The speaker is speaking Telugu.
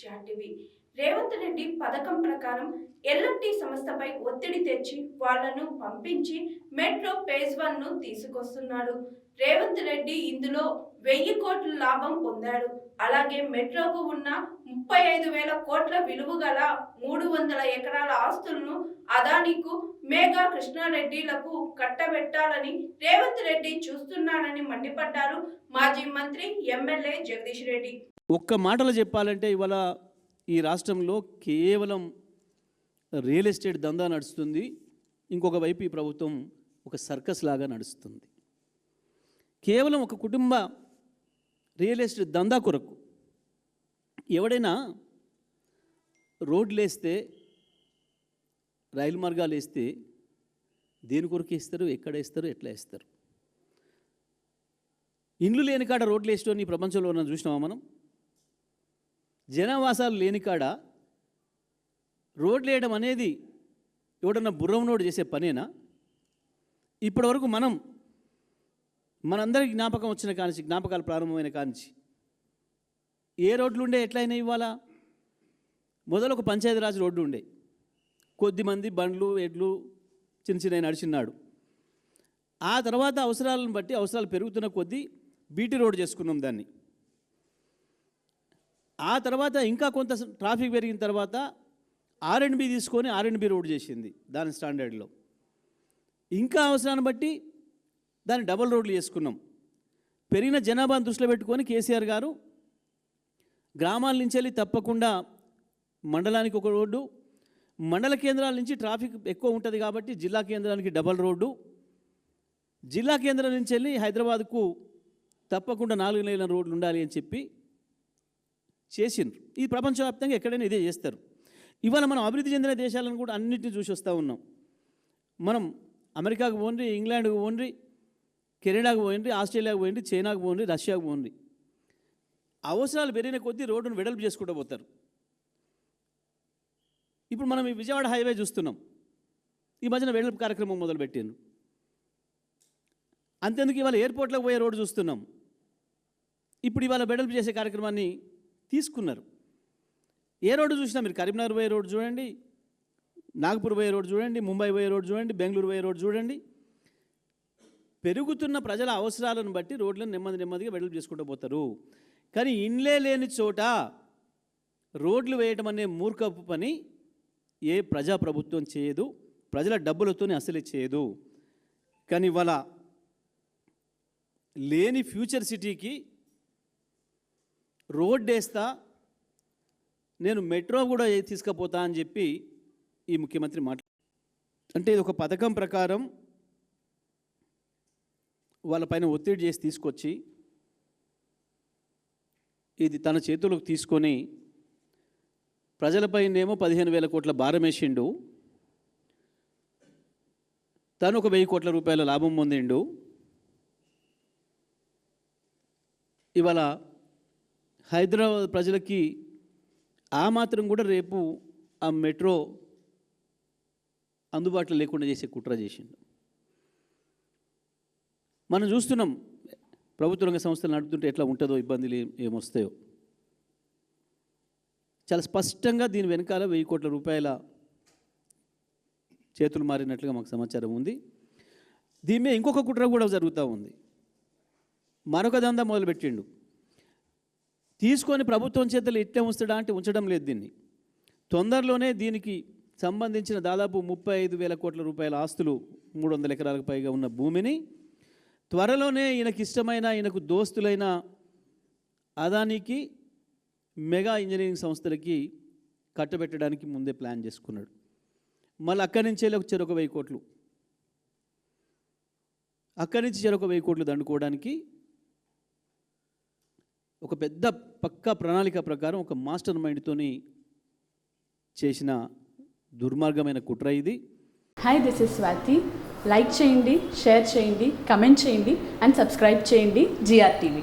జాటివి రేవంత్ రెడ్డి పథకం ప్రకారం ఎల్ఎంటి సంస్థపై ఒత్తిడి తెచ్చి వాళ్ళను పంపించి మెట్రో ఫేజ్ వన్ను తీసుకొస్తున్నాడు. రేవంత్ రెడ్డి ఇందులో వెయ్యి కోట్ల లాభం పొందాడు. అలాగే మెట్రోకు ఉన్న ముప్పై ఐదు వేల కోట్ల విలువ గల మూడు వందల ఎకరాల ఆస్తులను అదానీకు మేఘా కృష్ణారెడ్డిలకు కట్టబెట్టాలని రేవంత్ రెడ్డి చూస్తున్నాడని మండిపడ్డారు మాజీ మంత్రి ఎమ్మెల్యే జగదీష్ రెడ్డి. ఒక్క మాటలో చెప్పాలంటే ఇవాళ ఈ రాష్ట్రంలో కేవలం రియల్ ఎస్టేట్ దందా నడుస్తుంది. ఇంకొక వైపు ఈ ప్రభుత్వం ఒక సర్కస్ లాగా నడుస్తుంది. కేవలం ఒక కుటుంబ రియల్ ఎస్టేట్ దందా కొరకు ఎవడైనా రోడ్లు వేస్తే రైలు మార్గాలు వేస్తే దేని కొరకు వేస్తారు ఎక్కడ వేస్తారు ఎట్లా వేస్తారు? ఇండ్లు లేని కాడ రోడ్లు వేసేటోని ప్రపంచంలో ఉన్న చూసినామా మనం? జనవాసాలు లేని కాడ రోడ్లు వేయడం అనేది ఎవడన్నా బుర్రమునోడు చేసే పనేనా? ఇప్పటివరకు మనం మనందరికి జ్ఞాపకం వచ్చిన కానించి జ్ఞాపకాలు ప్రారంభమైన కానించి ఏ రోడ్లు ఉండే ఎట్లయినా ఇవాళ మొదలు ఒక పంచాయతీరాజ్ రోడ్డు ఉండే కొద్దిమంది బండ్లు ఎడ్లు చిన్న చిన్న నడిచిన్నాడు. ఆ తర్వాత అవసరాలను బట్టి అవసరాలు పెరుగుతున్న కొద్దీ బీటీ రోడ్ చేసుకున్నాం దాన్ని. ఆ తర్వాత ఇంకా కొంత ట్రాఫిక్ పెరిగిన తర్వాత ఆర్ఎండ్బి తీసుకొని ఆర్ఎండ్బి రోడ్ చేసింది దాని స్టాండర్డ్లో. ఇంకా అవసరాన్ని బట్టి దాన్ని డబుల్ రోడ్లు చేసుకున్నాం. పెరిగిన జనాభాను దృష్టిలో పెట్టుకొని కేసీఆర్ గారు గ్రామాల నుంచి వెళ్ళి తప్పకుండా మండలానికి ఒక రోడ్డు మండల కేంద్రాల నుంచి ట్రాఫిక్ ఎక్కువ ఉంటుంది కాబట్టి జిల్లా కేంద్రానికి డబల్ రోడ్డు జిల్లా కేంద్రం నుంచి వెళ్ళి హైదరాబాద్కు తప్పకుండా నాలుగు నెలల రోడ్లు ఉండాలి అని చెప్పి చేసిండ్రు. ఈ ప్రపంచవ్యాప్తంగా ఎక్కడైనా ఇదే చేస్తారు. ఇవాళ మనం అభివృద్ధి చెందిన దేశాలను కూడా అన్నింటినీ చూసి వస్తూ ఉన్నాం. మనం అమెరికాకు పోండి ఇంగ్లాండ్కు పోండి కెనడాకు పోయింది ఆస్ట్రేలియాకు పోయింది చైనాకు పోండి రష్యాకు పోండి అవసరాలు పెరిగిన కొద్దీ రోడ్డును వెడల్పు చేసుకుంటూ పోతారు. ఇప్పుడు మనం ఈ విజయవాడ హైవే చూస్తున్నాం. ఈ మధ్యన వెడల్పు కార్యక్రమం మొదలుపెట్టిండ్రు. అంతేందుకు ఇవాళ ఎయిర్పోర్ట్లోకి పోయే రోడ్డు చూస్తున్నాం. ఇప్పుడు ఇవాళ వెడల్పు చేసే కార్యక్రమాన్ని తీసుకున్నారు. ఏ రోడ్డు చూసినా మీరు కరీంనగర్ పోయే రోడ్డు చూడండి నాగపూర్ పోయే రోడ్డు చూడండి ముంబై పోయే రోడ్డు చూడండి బెంగళూరు పోయే రోడ్డు చూడండి. పెరుగుతున్న ప్రజల అవసరాలను బట్టి రోడ్లను నెమ్మది నెమ్మదిగా వెడల్పు చేసుకుంటూ పోతారు. కానీ ఇండ్లే లేని చోట రోడ్లు వేయటం అనే మూర్ఖపు పని ఏ ప్రజాప్రభుత్వం చేయదు ప్రజల డబ్బులతోనే అసలే చేయదు. కానీ ఇవాళ లేని ఫ్యూచర్ సిటీకి రోడ్ వేస్తా నేను మెట్రో కూడా తీసుకుపోతా అని చెప్పి ఈ ముఖ్యమంత్రి మాట. అంటే ఇది ఒక పథకం ప్రకారం వాళ్ళపైన ఒత్తిడి చేసి తీసుకొచ్చి ఇది తన చేతులకు తీసుకొని ప్రజలపైనేమో పదిహేను వేల కోట్ల భారం వేసిండు తను ఒక వెయ్యి కోట్ల రూపాయల లాభం పొందిండు. ఇవాళ హైదరాబాద్ ప్రజలకి ఆ మాత్రం కూడా రేపు ఆ మెట్రో అందుబాటులో లేకుండా చేసే కుట్ర చేసిండు. మనం చూస్తున్నాం ప్రభుత్వ రంగ సంస్థలు నడుపుతుంటే ఎట్లా ఉంటుందో ఇబ్బందులు ఏం- ఏమొస్తాయో చాలా స్పష్టంగా దీని వెనకాల వెయ్యి కోట్ల రూపాయల చేతులు మారినట్లుగా మాకు సమాచారం ఉంది. దీని మీద ఇంకొక కుట్ర కూడా జరుగుతూ ఉంది. మరొక దందా మొదలుపెట్టిండు. తీసుకొని ప్రభుత్వం చేతులు ఇట్టే ఉంచడా అంటే ఉంచడం లేదు దీన్ని. తొందరలోనే దీనికి సంబంధించిన దాదాపు ముప్పై ఐదు వేల కోట్ల రూపాయల ఆస్తులు మూడు వందల ఎకరాలకు పైగా ఉన్న భూమిని త్వరలోనే ఈయనకి ఇష్టమైన ఈయనకు దోస్తులైన అదానికి మెగా ఇంజనీరింగ్ సంస్థలకి కట్టబెట్టడానికి ముందే ప్లాన్ చేసుకున్నాడు. మళ్ళీ అక్కడి నుంచే ఒక చెరొక వెయ్యి కోట్లు. అక్కడి నుంచి చెరొక వెయ్యి కోట్లు దండుకోవడానికి ఒక పెద్ద పక్కా ప్రణాళిక ప్రకారం ఒక మాస్టర్ మైండ్తోని చేసిన దుర్మార్గమైన కుట్ర ఇది. Hi this is Swathi like చేయండి షేర్ చేయండి కమెంట్ చేయండి అండ్ సబ్స్క్రైబ్ చేయండి జిఆర్ టీవీ